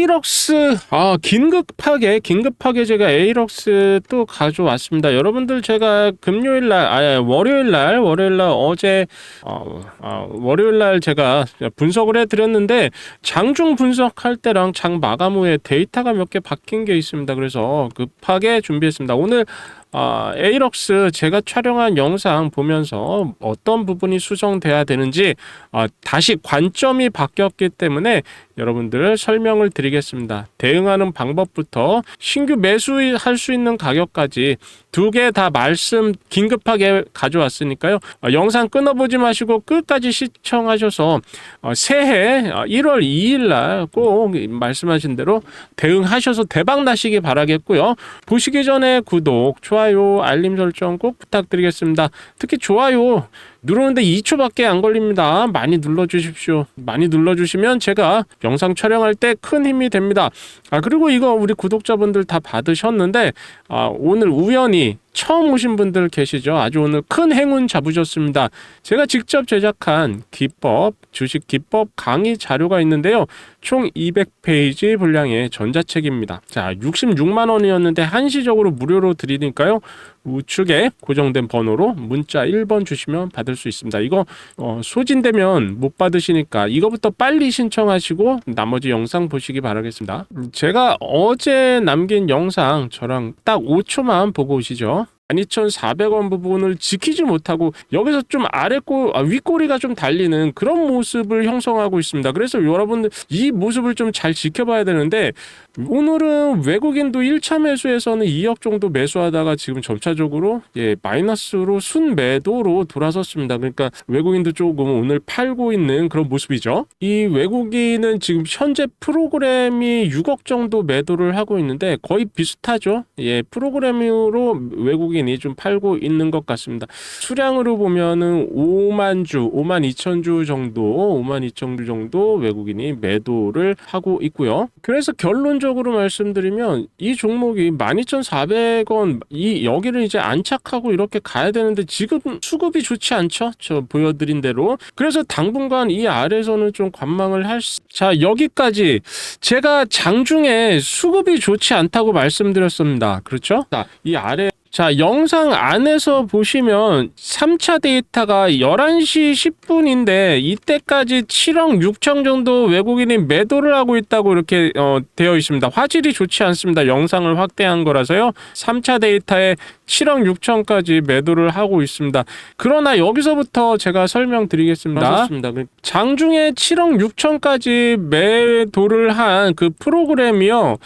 에이럭스 아 긴급하게 긴급하게 제가 에이럭스 또 가져왔습니다. 여러분들 제가 금요일 날 아, 월요일 날 월요일 날 어제 어, 아, 월요일 날 제가 분석을 해 드렸는데 장중 분석할 때랑 장 마감 후에 데이터가 몇 개 바뀐 게 있습니다. 그래서 급하게 준비했습니다. 오늘 아, 에이럭스 제가 촬영한 영상 보면서 어떤 부분이 수정돼야 되는지 아, 다시 관점이 바뀌었기 때문에 여러분들 설명을 드리겠습니다. 대응하는 방법부터 신규 매수할 수 있는 가격까지 두 개 다 말씀 긴급하게 가져왔으니까요. 어, 영상 끊어보지 마시고 끝까지 시청하셔서 어, 새해 어, 1월 2일 날 꼭 말씀하신 대로 대응하셔서 대박 나시기 바라겠고요. 보시기 전에 구독, 좋아요, 알림 설정 꼭 부탁드리겠습니다. 특히 좋아요 누르는데 2초밖에 안 걸립니다. 많이 눌러주십시오. 많이 눌러주시면 제가 영상 촬영할 때 큰 힘이 됩니다. 아 그리고 이거 우리 구독자분들 다 받으셨는데 아, 오늘 우연히 처음 오신 분들 계시죠? 아주 오늘 큰 행운 잡으셨습니다. 제가 직접 제작한 기법, 주식 기법 강의 자료가 있는데요. 총 200페이지 분량의 전자책입니다. 자, 66만 원이었는데 한시적으로 무료로 드리니까요. 우측에 고정된 번호로 문자 1번 주시면 받을 수 있습니다. 이거 어, 소진되면 못 받으시니까 이거부터 빨리 신청하시고 나머지 영상 보시기 바라겠습니다. 제가 어제 남긴 영상 저랑 딱 5초만 보고 오시죠. 12,400원 부분을 지키지 못하고 여기서 좀 아래 꼬 아, 윗꼬리가 좀 달리는 그런 모습을 형성하고 있습니다. 그래서 여러분들 이 모습을 좀 잘 지켜봐야 되는데 오늘은 외국인도 1차 매수에서는 2억 정도 매수하다가 지금 점차적으로 예, 마이너스로 순 매도로 돌아섰습니다. 그러니까 외국인도 조금 오늘 팔고 있는 그런 모습이죠. 이 외국인은 지금 현재 프로그램이 6억 정도 매도를 하고 있는데 거의 비슷하죠. 예, 프로그램으로 외국인이 좀 팔고 있는 것 같습니다. 수량으로 보면은 5만 주, 5만 2천 주 정도, 5만 2천 주 정도 외국인이 매도를 하고 있고요. 그래서 결론 적으로 말씀드리면 이 종목이 12,400원 이 여기를 이제 안착하고 이렇게 가야 되는데 지금 수급이 좋지 않죠? 저 보여드린 대로. 그래서 당분간 이 아래에서는 좀 관망을 할. 수... 자 여기까지 제가 장중에 수급이 좋지 않다고 말씀드렸습니다. 그렇죠? 자, 이 아래 자, 영상 안에서 보시면 3차 데이터가 11시 10분인데 이때까지 7억 6천 정도 외국인이 매도를 하고 있다고 이렇게 어, 되어 있습니다. 화질이 좋지 않습니다. 영상을 확대한 거라서요. 3차 데이터에 7억 6천까지 매도를 하고 있습니다. 그러나 여기서부터 제가 설명드리겠습니다. 맞습니다. 장중에 7억 6천까지 매도를 한 그 프로그램이요.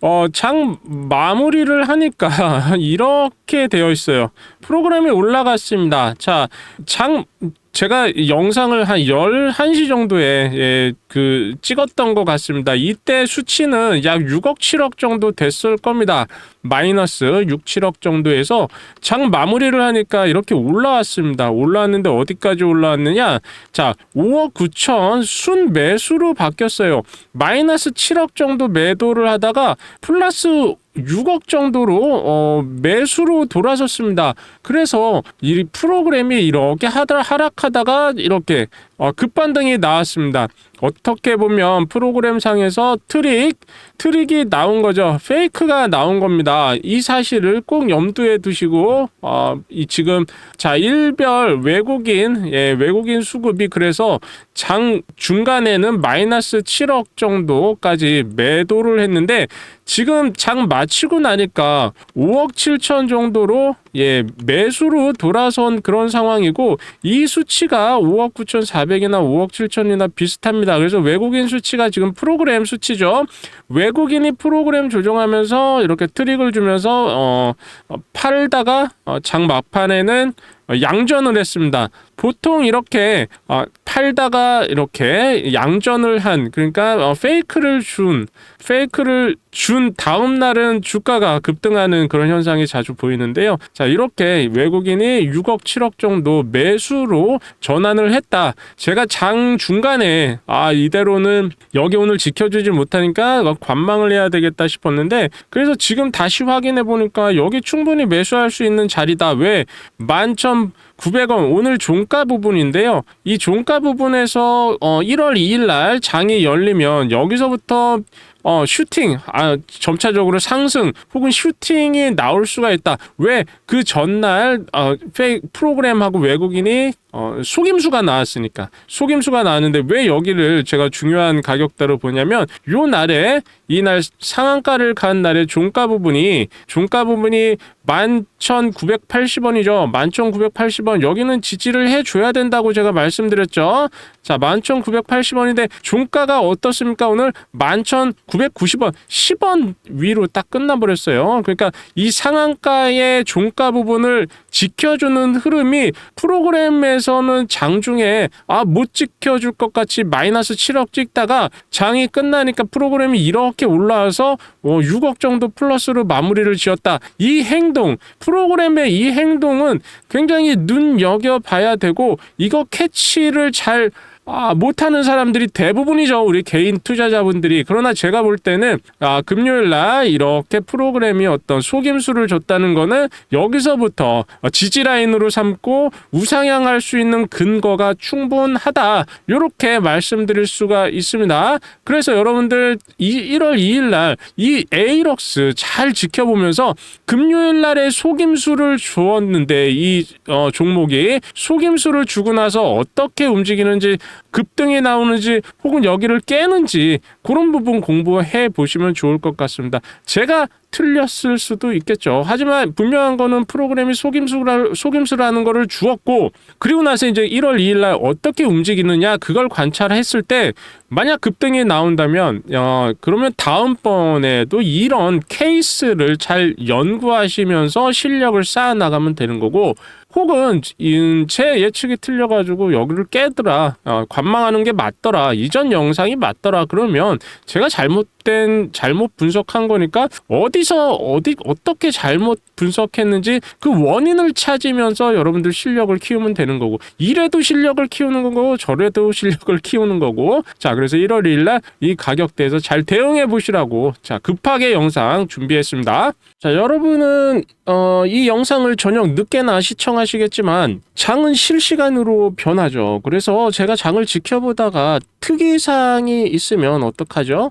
어, 장 마무리를 하니까 이렇게 되어 있어요. 프로그램이 올라갔습니다. 자, 장 제가 영상을 한 11시 정도에 예, 그 찍었던 것 같습니다. 이때 수치는 약 6억 7억 정도 됐을 겁니다. 마이너스 6, 7억 정도에서 장 마무리를 하니까 이렇게 올라왔습니다. 올라왔는데 어디까지 올라왔느냐? 자, 5억 9천 순 매수로 바뀌었어요. 마이너스 7억 정도 매도를 하다가 플러스 6억 정도로 어, 매수로 돌아섰습니다. 그래서 이 프로그램이 이렇게 하다 하락하다가 이렇게 어, 급반등이 나왔습니다. 어떻게 보면 프로그램 상에서 트릭, 트릭이 나온 거죠. 페이크가 나온 겁니다. 이 사실을 꼭 염두에 두시고, 어, 이 지금, 자, 일별 외국인, 예, 외국인 수급이 그래서 장 중간에는 마이너스 7억 정도까지 매도를 했는데, 지금 장 마치고 나니까 5억 7천 정도로 예, 매수로 돌아선 그런 상황이고 이 수치가 5억 9천 4 백이나 5억 7천이나 비슷합니다. 그래서 외국인 수치가 지금 프로그램 수치죠. 외국인이 프로그램 조정하면서 이렇게 트릭을 주면서 어, 어 팔다가 어, 장 막판에는 양전을 했습니다. 보통 이렇게 어, 팔다가 이렇게 양전을 한 그러니까 어, 페이크를 준 페이크를 준 다음 날은 주가가 급등하는 그런 현상이 자주 보이는데요. 자 이렇게 외국인이 6억 7억 정도 매수로 전환을 했다. 제가 장 중간에 아 이대로는 여기 오늘 지켜주지 못하니까 관망을 해야 되겠다 싶었는데 그래서 지금 다시 확인해 보니까 여기 충분히 매수할 수 있는 자리다. 왜 만천 900원 오늘 종가 부분인데요. 이 종가 부분에서 어 1월 2일 날 장이 열리면 여기서부터 어 슈팅 아 점차적으로 상승 혹은 슈팅이 나올 수가 있다. 왜 그 전날 어 프로그램하고 외국인이 어 속임수가 나왔으니까 속임수가 나왔는데 왜 여기를 제가 중요한 가격대로 보냐면 요 날에 이 날 상한가를 간 날의 종가 부분이 종가 부분이 11,980원이죠. 11,980원. 여기는 지지를 해 줘야 된다고 제가 말씀드렸죠. 자, 11,980원인데 종가가 어떻습니까? 오늘 11,990원. 10원 위로 딱 끝나 버렸어요. 그러니까 이 상한가의 종가 부분을 지켜주는 흐름이 프로그램에서 는 장 중에 아 못 지켜줄 것 같이 마이너스 7억 찍다가 장이 끝나니까 프로그램이 이렇게 올라와서 어, 6억 정도 플러스로 마무리를 지었다. 이 행동 프로그램의 이 행동은 굉장히 눈여겨 봐야 되고 이거 캐치를 잘 아, 못하는 사람들이 대부분이죠. 우리 개인 투자자분들이. 그러나 제가 볼 때는, 아, 금요일 날 이렇게 프로그램이 어떤 속임수를 줬다는 거는 여기서부터 지지라인으로 삼고 우상향할 수 있는 근거가 충분하다. 이렇게 말씀드릴 수가 있습니다. 그래서 여러분들 이 1월 2일 날 이 에이럭스 잘 지켜보면서 금요일 날에 속임수를 주었는데 이 어, 종목이 속임수를 주고 나서 어떻게 움직이는지 급등이 나오는지 혹은 여기를 깨는지 그런 부분 공부해 보시면 좋을 것 같습니다. 제가 틀렸을 수도 있겠죠. 하지만 분명한 거는 프로그램이 속임수라, 속임수라는 거를 주었고 그리고 나서 이제 1월 2일 날 어떻게 움직이느냐 그걸 관찰했을 때 만약 급등이 나온다면 어, 그러면 다음번에도 이런 케이스를 잘 연구하시면서 실력을 쌓아 나가면 되는 거고 혹은 인- 제 예측이 틀려가지고 여기를 깨더라. 어, 관망하는 게 맞더라. 이전 영상이 맞더라. 그러면 제가 잘못 된 잘못 분석한 거니까 어디서 어디 어떻게 잘못 분석했는지 그 원인을 찾으면서 여러분들 실력을 키우면 되는 거고 이래도 실력을 키우는 거고 저래도 실력을 키우는 거고 자 그래서 1월 2일 날 이 가격대에서 잘 대응해 보시라고 자 급하게 영상 준비했습니다 자 여러분은 어, 이 영상을 저녁 늦게나 시청하시겠지만 장은 실시간으로 변하죠. 그래서 제가 장을 지켜보다가 특이사항이 있으면 어떡하죠?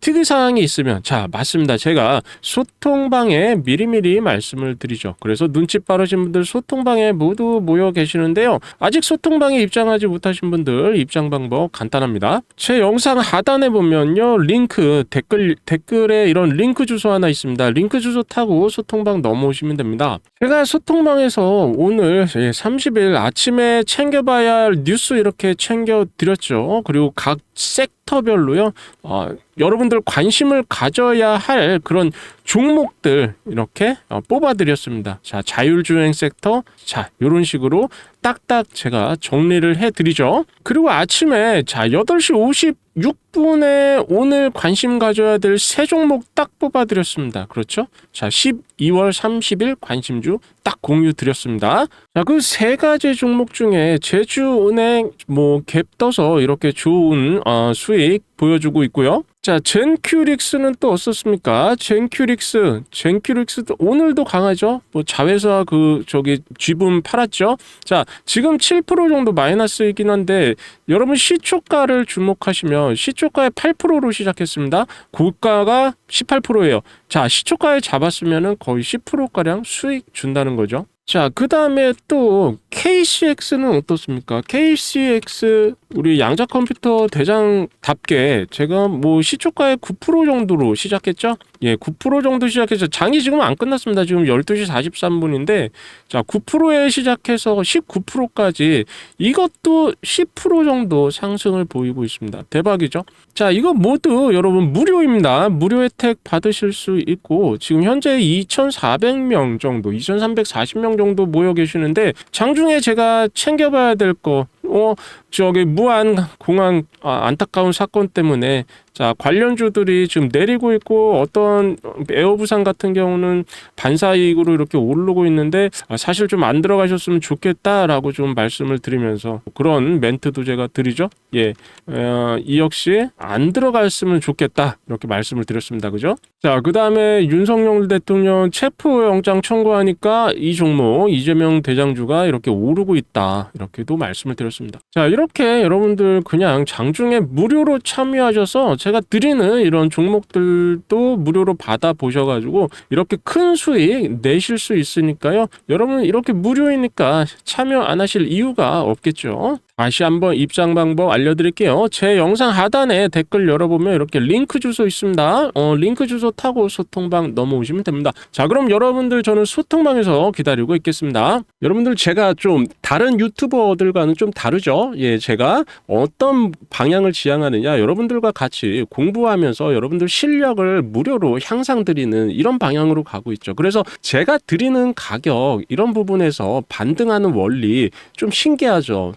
특이 사항이 있으면 자 맞습니다. 제가 소통방에 미리미리 말씀을 드리죠. 그래서 눈치 빠르신 분들 소통방에 모두 모여 계시는데요. 아직 소통방에 입장하지 못하신 분들 입장 방법 간단합니다. 제 영상 하단에 보면요 링크 댓글 댓글에 이런 링크 주소 하나 있습니다. 링크 주소 타고 소통방 넘어오시면 됩니다. 제가 소통방에서 오늘 30일 아침에 챙겨봐야 할 뉴스 이렇게 챙겨 드렸죠. 그리고 각 섹 터별로요. 어, 여러분들 관심을 가져야 할 그런 종목들 이렇게 어, 뽑아드렸습니다. 자, 자율주행 섹터, 자, 이런 식으로 딱딱 제가 정리를 해드리죠. 그리고 아침에 자, 8시 56분에 오늘 관심 가져야 될 세 종목 딱 뽑아드렸습니다. 그렇죠? 자, 12월 30일 관심주 딱 공유 드렸습니다. 자, 그 세 가지 종목 중에 제주은행 뭐 갭 떠서 이렇게 좋은 어, 수익 보여주고 있고요. 자, 젠큐릭스는 또 어떻습니까? 젠큐릭스, 젠큐릭스도 오늘도 강하죠. 뭐 자회사 그 저기 쥐분 팔았죠. 자, 지금 7% 정도 마이너스이긴 한데 여러분 시초가를 주목하시면 시초가에 8%로 시작했습니다. 고가가 18%예요. 자, 시초가에 잡았으면은 거의 10%가량 수익 준다는 거죠. 자, 그 다음에 또 KCX는 어떻습니까? KCX 우리 양자 컴퓨터 대장답게 제가 뭐 시초가에 9% 정도로 시작했죠? 예, 9% 정도 시작해서 장이 지금 안 끝났습니다. 지금 12시 43분인데 자, 9%에 시작해서 19%까지 이것도 10% 정도 상승을 보이고 있습니다. 대박이죠? 자, 이거 모두 여러분 무료입니다. 무료 혜택 받으실 수 있고 지금 현재 2,400명 정도, 2,340명 정도 모여 계시는데 장중에 제가 챙겨 봐야 될 거, 어, 저기 무한 공항 아, 안타까운 사건 때문에 자, 관련주들이 지금 내리고 있고 어떤 에어부산 같은 경우는 반사 이익으로 이렇게 오르고 있는데 아, 사실 좀 안 들어가셨으면 좋겠다라고 좀 말씀을 드리면서 그런 멘트도 제가 드리죠. 예, 어, 이 역시 안 들어갔으면 좋겠다 이렇게 말씀을 드렸습니다. 그죠? 자, 그 다음에 윤석열 대통령 체포 영장 청구하니까 이 종목 이재명 대장주가 이렇게 오르고 있다 이렇게도 말씀을 드렸습니다. 자, 이렇게 여러분들 그냥 장중에 무료로 참여하셔서 제가 드리는 이런 종목들도 무료로 받아 보셔가지고 이렇게 큰 수익 내실 수 있으니까요. 여러분 이렇게 무료이니까 참여 안 하실 이유가 없겠죠. 다시 한번 입장 방법 알려드릴게요. 제 영상 하단에 댓글 열어보면 이렇게 링크 주소 있습니다. 어, 링크 주소 타고 소통방 넘어오시면 됩니다. 자, 그럼 여러분들 저는 소통방에서 기다리고 있겠습니다. 여러분들 제가 좀 다른 유튜버들과는 좀 다르죠. 예, 제가 어떤 방향을 지향하느냐 여러분들과 같이 공부하면서 여러분들 실력을 무료로 향상드리는 이런 방향으로 가고 있죠. 그래서 제가 드리는 가격 이런 부분에서 반등하는 원리 좀 신기하죠.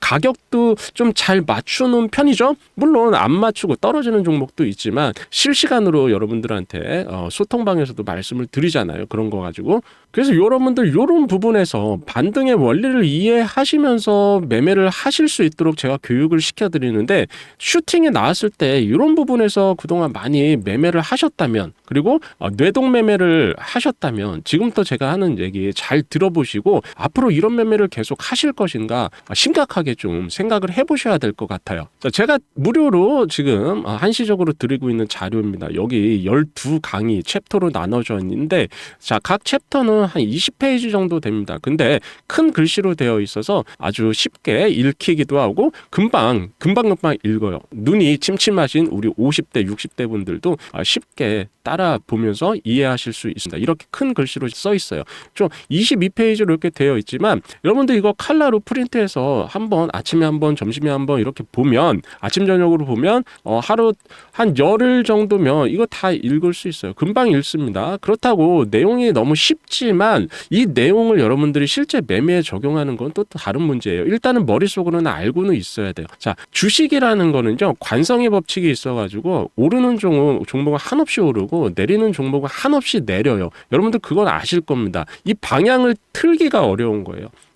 가격도 좀 잘 맞추는 편이죠. 물론 안 맞추고 떨어지는 종목도 있지만 실시간으로 여러분들한테 어, 소통방에서도 말씀을 드리잖아요. 그런 거 가지고 그래서 여러분들 이런 부분에서 반등의 원리를 이해하시면서 매매를 하실 수 있도록 제가 교육을 시켜드리는데 슈팅에 나왔을 때 이런 부분에서 그동안 많이 매매를 하셨다면 그리고 어, 뇌동 매매를 하셨다면 지금부터 제가 하는 얘기 잘 들어보시고 앞으로 이런 매매를 계속 하실 것인가 아, 심각하게 좀 생각을 해보셔야 될 것 같아요. 자, 제가 무료로 지금 어, 한시적으로 드리고 있는 자료입니다. 여기 12강의 챕터로 나눠져 있는데 자, 각 챕터는 한 20페이지 정도 됩니다. 근데 큰 글씨로 되어 있어서 아주 쉽게 읽히기도 하고 금방 금방 금방 읽어요. 눈이 침침하신 우리 50대, 60대 분들도 아, 쉽게 따라 보면서 이해하실 수 있습니다. 이렇게 큰 글씨로 써 있어요. 좀 22페이지로 이렇게 되어 있지만 여러분들 이거 칼라로 프린트해서 한번 아침에 한번 점심에 한번 이렇게 보면 아침 저녁으로 보면 어, 하루 한 열흘 정도면 이거 다 읽을 수 있어요. 금방 읽습니다. 그렇다고 내용이 너무 쉽지 만 이 내용을 여러분들이 실제 매매에 적용하는 건 또 다른 문제예요. 일단은 머릿속으로는 알고는 있어야 돼요. 자, 주식이라는 거는요. 관성의 법칙이 있어 가지고 오르는 종목, 종목은 한없이 오르고 내리는 종목은 한없이 내려요. 여러분들 그건 아실 겁니다. 이 방향을 틀기가 어려운 거예요.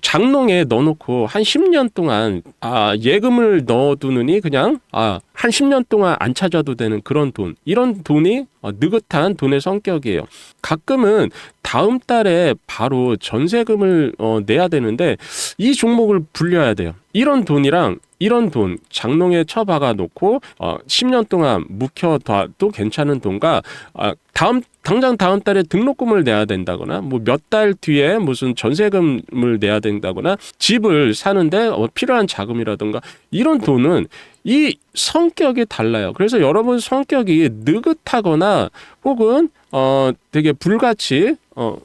장롱에 넣어놓고 한 10년 동안 아, 예금을 넣어두느니 그냥 아, 한 10년 동안 안 찾아도 되는 그런 돈 이런 돈이 어, 느긋한 돈의 성격이에요. 가끔은 다음 달에 바로 전세금을 어, 내야 되는데 이 종목을 불려야 돼요. 이런 돈이랑 이런 돈 장롱에 쳐박아 놓고 어, 10년 동안 묵혀둬도 괜찮은 돈과 아, 다음 당장 다음 달에 등록금을 내야 된다거나 뭐 몇 달 뒤에 무슨 전세금을 내야 된다거나 집을 사는데 어, 필요한 자금이라든가 이런 돈은 이 성격이 달라요. 그래서 여러분 성격이 느긋하거나 혹은 어 되게 불같이 어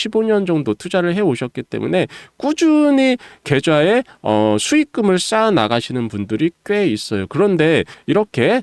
15년 정도 투자를 해 오셨기 때문에 꾸준히 계좌에 어, 수익금을 쌓아 나가시는 분들이 꽤 있어요. 그런데 이렇게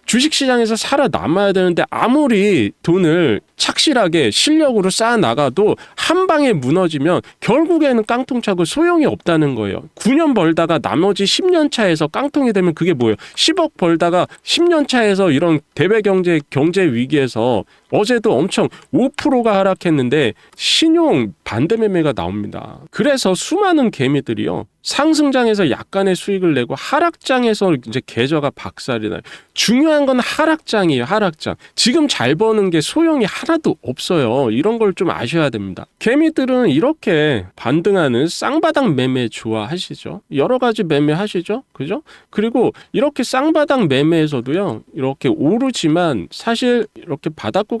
주식 시장에서 살아남아야 되는데 아무리 돈을 착실하게 실력으로 쌓아 나가도 한 방에 무너지면 결국에는 깡통 차고 소용이 없다는 거예요. 9년 벌다가 나머지 10년 차에서 깡통이 되면 그게 뭐예요? 10억 벌다가 10년 차에서 이런 대외 경제 경제 위기에서 어제도 엄청 5%가 하락했는데 신용 반대 매매가 나옵니다. 그래서 수많은 개미들이요. 상승장에서 약간의 수익을 내고 하락장에서 이제 계좌가 박살이 나요. 중요한 건 하락장이에요. 하락장. 지금 잘 버는 게 소용이 하나도 없어요. 이런 걸 좀 아셔야 됩니다. 개미들은 이렇게 반등하는 쌍바닥 매매 좋아하시죠. 여러 가지 매매 하시죠. 그죠? 그리고 이렇게 쌍바닥 매매에서도요. 이렇게 오르지만 사실 이렇게 바닥 구간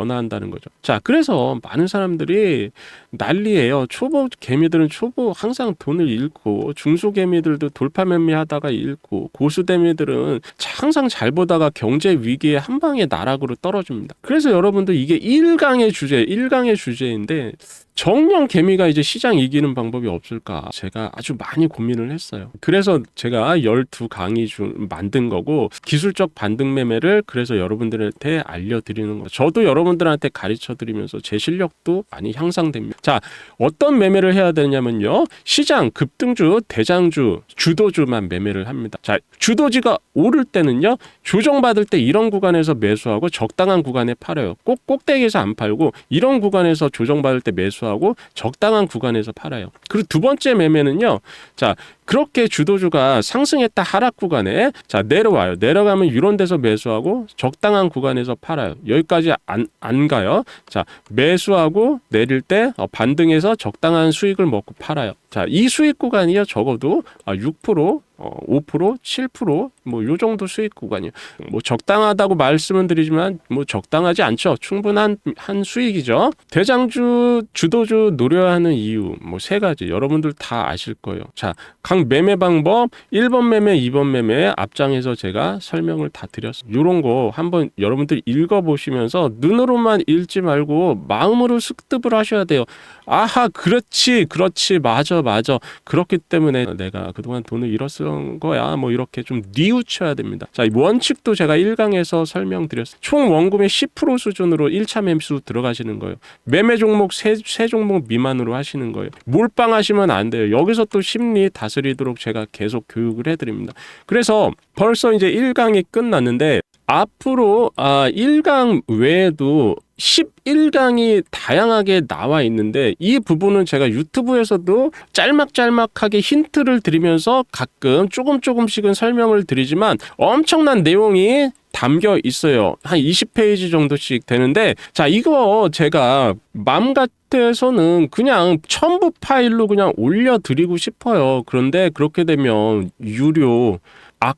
화한다는 거죠. 자, 그래서 많은 사람들이 난리예요. 초보 개미들은 초보 항상 돈을 잃고 중소 개미들도 돌파 매매하다가 잃고 고수 개미들은 항상 잘 보다가 경제 위기에 한 방에 나락으로 떨어집니다. 그래서 여러분들 이게 1강의 주제, 1강의 주제인데 정령 개미가 이제 시장 이기는 방법이 없을까 제가 아주 많이 고민을 했어요. 그래서 제가 12강의 중 만든 거고 기술적 반등 매매를 그래서 여러분들한테 알려드리는 거. 저도 여러분들한테 가르쳐 드리면서 제 실력도 많이 향상됩니다. 자, 어떤 매매를 해야 되냐면요. 시장 급등주, 대장주, 주도주만 매매를 합니다. 자, 주도지가 오를 때는요. 조정받을 때 이런 구간에서 매수하고 적당한 구간에 팔아요. 꼭 꼭대기에서 안 팔고 이런 구간에서 조정받을 때 매수하고 적당한 구간에서 팔아요. 그리고 두 번째 매매는요. 자, 그렇게 주도주가 상승했다 하락 구간에 자 내려와요. 내려가면 이런 데서 매수하고 적당한 구간에서 팔아요. 여기까지 안, 안 가요. 자 매수하고 내릴 때 어, 반등해서 적당한 수익을 먹고 팔아요. 자 이 수익 구간이요 적어도 6% 어, 5%, 7%뭐 요 정도 수익 구간이요. 뭐 적당하다고 말씀은 드리지만 뭐 적당하지 않죠. 충분한 한 수익이죠. 대장주 주도주 노려야 하는 이유 뭐 세 가지 여러분들 다 아실 거예요. 자, 각 매매 방법 1번 매매, 2번 매매 앞장에서 제가 설명을 다 드렸습니다. 요런 거 한번 여러분들 읽어 보시면서 눈으로만 읽지 말고 마음으로 습득을 하셔야 돼요. 아하, 그렇지, 그렇지, 맞아, 맞아. 그렇기 때문에 내가 그동안 돈을 잃었을 거야. 뭐 이렇게 좀 뉘우쳐야 됩니다. 자, 이 원칙도 제가 1강에서 설명드렸어요. 총 원금의 10% 수준으로 1차 매수 들어가시는 거예요. 매매 종목 세, 세 종목 미만으로 하시는 거예요. 몰빵하시면 안 돼요. 여기서 또 심리 다스리 도록 제가 계속 교육을 해드립니다. 그래서 벌써 이제 1강이 끝났는데 앞으로 아 1강 외에도 11강이 다양하게 나와 있는데 이 부분은 제가 유튜브에서도 짤막짤막하게 힌트를 드리면서 가끔 조금 조금씩은 설명을 드리지만 엄청난 내용이 담겨 있어요. 한 20페이지 정도씩 되는데 자 이거 제가 맘 같아서는 그냥 첨부 파일로 그냥 올려 드리고 싶어요. 그런데 그렇게 되면 유료 악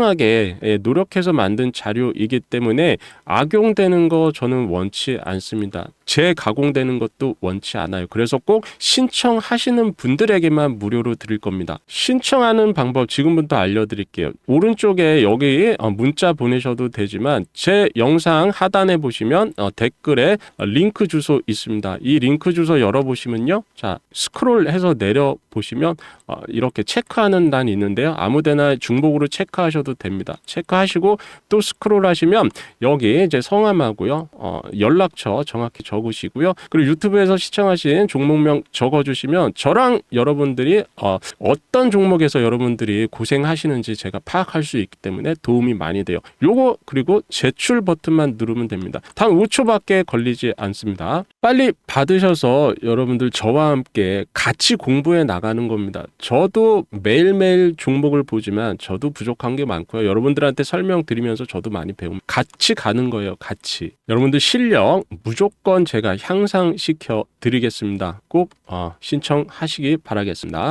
하게 예, 노력해서 만든 자료이기 때문에 악용되는 거 저는 원치 않습니다. 재가공되는 것도 원치 않아요. 그래서 꼭 신청하시는 분들에게만 무료로 드릴 겁니다. 신청하는 방법 지금부터 알려드릴게요. 오른쪽에 여기 어, 문자 보내셔도 되지만 제 영상 하단에 보시면 어, 댓글에 어, 링크 주소 있습니다. 이 링크 주소 열어보시면요. 자 스크롤해서 내려 보시면 어, 이렇게 체크하는 단이 있는데요. 아무데나 중복으로 체크하셔도 됩니다. 체크하시고 또 스크롤 하시면 여기 이제 성함하고요, 어, 연락처 정확히 적으시고요. 그리고 유튜브에서 시청하신 종목명 적어주시면 저랑 여러분들이 어, 어떤 종목에서 여러분들이 고생하시는지 제가 파악할 수 있기 때문에 도움이 많이 돼요. 요거 그리고 제출 버튼만 누르면 됩니다. 단 5초밖에 걸리지 않습니다. 빨리 받으셔서 여러분들 저와 함께 같이 공부해 나가는 겁니다. 저도 매일매일 종목을 보지만 저도 부족한 게 많고요. 여러분들한테 설명드리면서 저도 많이 배웁니다. 같이 가는 거예요. 같이. 여러분들 실력 무조건 제가 향상시켜 드리겠습니다. 꼭 어, 신청하시기 바라겠습니다.